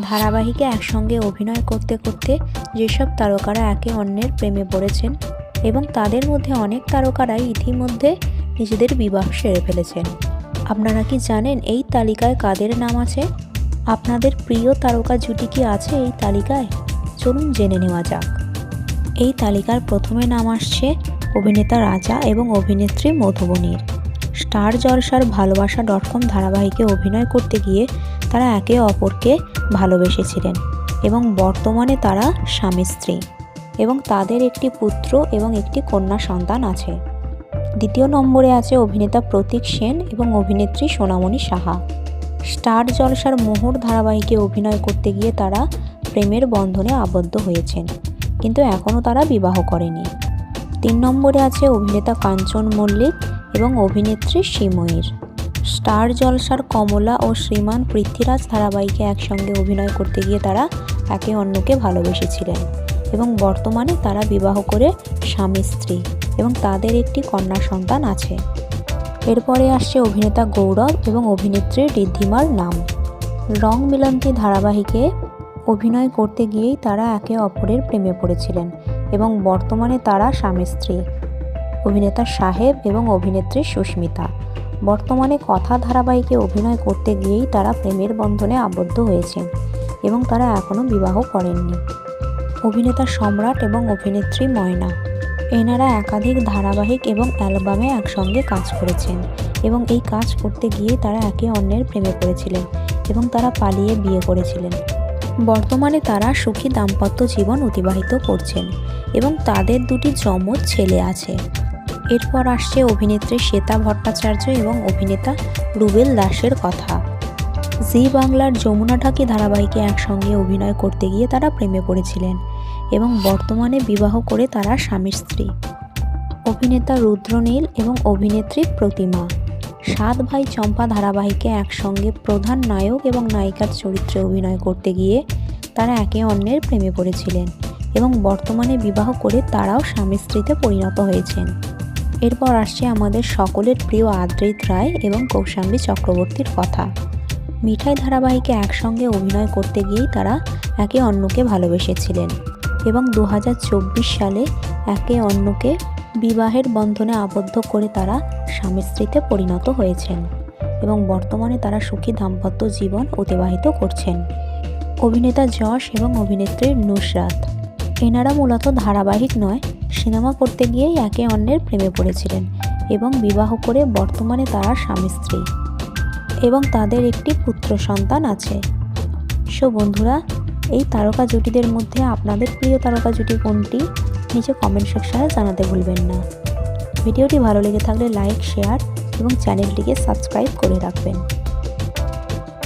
ধারাবাহিকে একসঙ্গে অভিনয় করতে করতে যেসব তারকারা একে অন্যের প্রেমে পড়েছেন এবং তাদের মধ্যে অনেক তারকারাই ইতিমধ্যে নিজেদের বিবাহ সেরে ফেলেছেন। আপনারা কি জানেন এই তালিকায় কাদের নাম আছে? আপনাদের প্রিয় তারকা জুটি কি আছে এই তালিকায়? চলুন জেনে নেওয়া যাক। এই তালিকার প্রথমে নাম আসছে অভিনেতা রাজা এবং অভিনেত্রী মধুবনীর। স্টার জলসার ভালোবাসা ডট কম ধারাবাহিকে অভিনয় করতে গিয়ে তারা একে অপরকে ভালোবেসেছিলেন এবং বর্তমানে তারা স্বামী স্ত্রী এবং তাদের একটি পুত্র এবং একটি কন্যা সন্তান আছে। দ্বিতীয় নম্বরে আছে অভিনেতা প্রতীক সেন এবং অভিনেত্রী সোনামণি সাহা। স্টার জলসার মোহর ধারাবাহিকে অভিনয় করতে গিয়ে তারা প্রেমের বন্ধনে আবদ্ধ হয়েছেন, কিন্তু এখনও তারা বিবাহ করেনি। তিন নম্বরে আছে অভিনেতা কাঞ্চন মল্লিক এবং অভিনেত্রী শ্রীময়ীর স্টার জলসার কমলা ও শ্রীমান পৃথ্বীরাজ ধারাবাহিকে একসঙ্গে অভিনয় করতে গিয়ে তারা একে অন্যকে ভালোবেসেছিলেন এবং বর্তমানে তারা বিবাহ করে স্বামী, স্ত্রী এবং তাদের একটি কন্যা সন্তান আছে। এরপরে আসছে অভিনেতা গৌরব এবং অভিনেত্রী ঋদ্ধিমার নাম। রং মিলন্তি ধারাবাহিকে অভিনয় করতে গিয়েই তারা একে অপরের প্রেমে পড়েছিলেন এবং বর্তমানে তারা স্বামী, স্ত্রী। অভিনেতা সাহেব এবং অভিনেত্রী সুস্মিতা। বর্তমানে কথা ধারাবাহিকে অভিনয় করতে গিয়েই তারা প্রেমের বন্ধনে আবদ্ধ হয়েছেন এবং তারা এখনও বিবাহ করেননি। অভিনেতা সম্রাট এবং অভিনেত্রী ময়না। এনারা একাধিক ধারাবাহিক এবং অ্যালবামে একসঙ্গে কাজ করেছেন এবং এই কাজ করতে গিয়ে তারা একে অন্যের প্রেমে পড়েছিলেন এবং তারা পালিয়ে বিয়ে করেছিলেন। বর্তমানে তারা সুখী দাম্পত্য জীবন অতিবাহিত করছেন এবং তাদের দুটি যমজ ছেলে আছে। এরপর আসছে অভিনেত্রী শ্বেতা ভট্টাচার্য এবং অভিনেতা রুবেল দাসের কথা। জি বাংলার যমুনা ঢাকি ধারাবাহিকে একসঙ্গে অভিনয় করতে গিয়ে তারা প্রেমে পড়েছিলেন এবং বর্তমানে বিবাহ করে তারা স্বামী স্ত্রী। অভিনেতা রুদ্রনীল এবং অভিনেত্রী প্রতিমা। সাত ভাই চম্পা ধারাবাহিকে একসঙ্গে প্রধান নায়ক এবং নায়িকার চরিত্রে অভিনয় করতে গিয়ে তারা একে অন্যের প্রেমে পড়েছিলেন এবং বর্তমানে বিবাহ করে তারাও স্বামী স্ত্রীতে পরিণত হয়েছেন। এরপর আসছে আমাদের সকলের প্রিয় আদ্রিত রায় এবং কৌশাম্বী চক্রবর্তীর কথা। মিঠাই ধারাবাহিকে একসঙ্গে অভিনয় করতে গিয়েই তারা একে অন্যকে ভালোবেসেছিলেন এবং দু হাজার চব্বিশ সালে একে অন্যকে বিবাহের বন্ধনে আবদ্ধ করে তারা স্বামী স্ত্রীতে পরিণত হয়েছেন এবং বর্তমানে তারা সুখী দাম্পত্য জীবন অতিবাহিত করছেন। অভিনেতা যশ এবং অভিনেত্রী নুসরাত। এনারা মূলত ধারাবাহিক নয় সিনেমা করতে গিয়েই একে অন্যের প্রেমে পড়েছিলেন এবং বিবাহ করে বর্তমানে তারা স্বামী স্ত্রী। এবং তাদের একটি পুত্র সন্তান আছে। সো বন্ধুরা, এই তারকা জুটিদের মধ্যে আপনাদের প্রিয় তারকা জুটি কোনটি? নিচে কমেন্ট সেকশনে জানাতে ভুলবেন না। ভিডিওটি ভালো লেগে থাকলে লাইক শেয়ার এবং চ্যানেলটিকে সাবস্ক্রাইব করে রাখবেন।